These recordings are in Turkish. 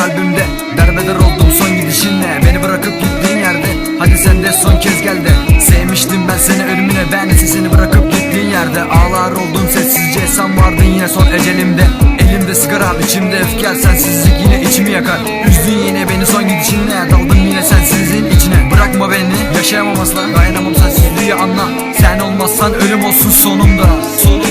kalbimde. Derbeder oldum son gidişinle. Beni bırakıp gittiğin yerde. Hadi sen de son kez gel de. Sevmiştim ben seni ölümüne. Ben ise seni bırakıp gittiğin yerde. Ağlar oldum sessizce. Sen vardın yine son ecelimde. Elimde sigara içimde öfke. Sensizlik yine içimi yakar. Üzdün yine beni son gidişinle. Daldım yine sensizliğin içine. Bırakma beni. Yaşayamam asla. Dayanamam sensizliği anla. Sen olmazsan ölüm olsun sonunda Sonunda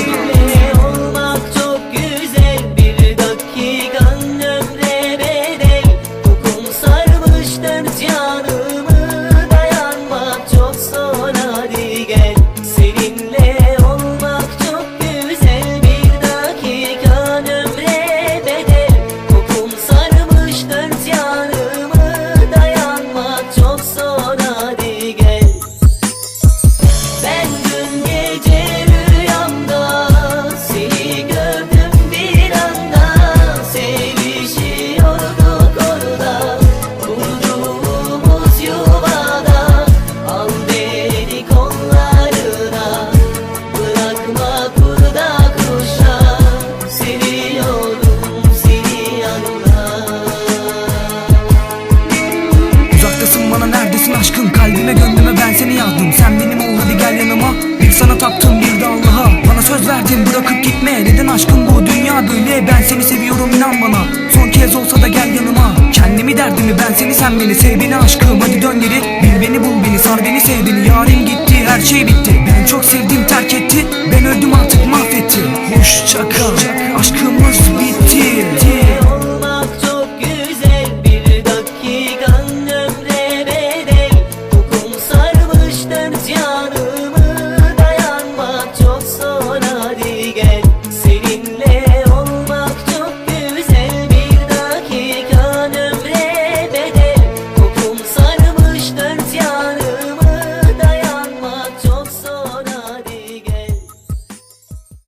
dört yanımı dayanmak çok zor. Hadi gel Seninle olmak çok güzel. Bir dakikan ömre bedel. Kokun sarmış dört yanımı dayanmak çok zor. Hadi gel. Ben aşkın kalbime gönlüme ben seni yazdım. Sen benim ol hadi gel yanıma. Bir sana taptım bir de Allah'a. Bana söz verdin bırakıp gitme. Neden aşkın bu dünya böyle? Ben seni seviyorum inan bana. Son kez olsa da gel yanıma. Kendimi derdimi ben seni sen beni. Sev beni aşkım hadi dön geri. Bil beni bul beni sar beni sev beni. Yarim gitti her şey bitti. Ben çok sevdim terk etti. Ben öldüm artık mahvetti. Hoşça kal Aşkımız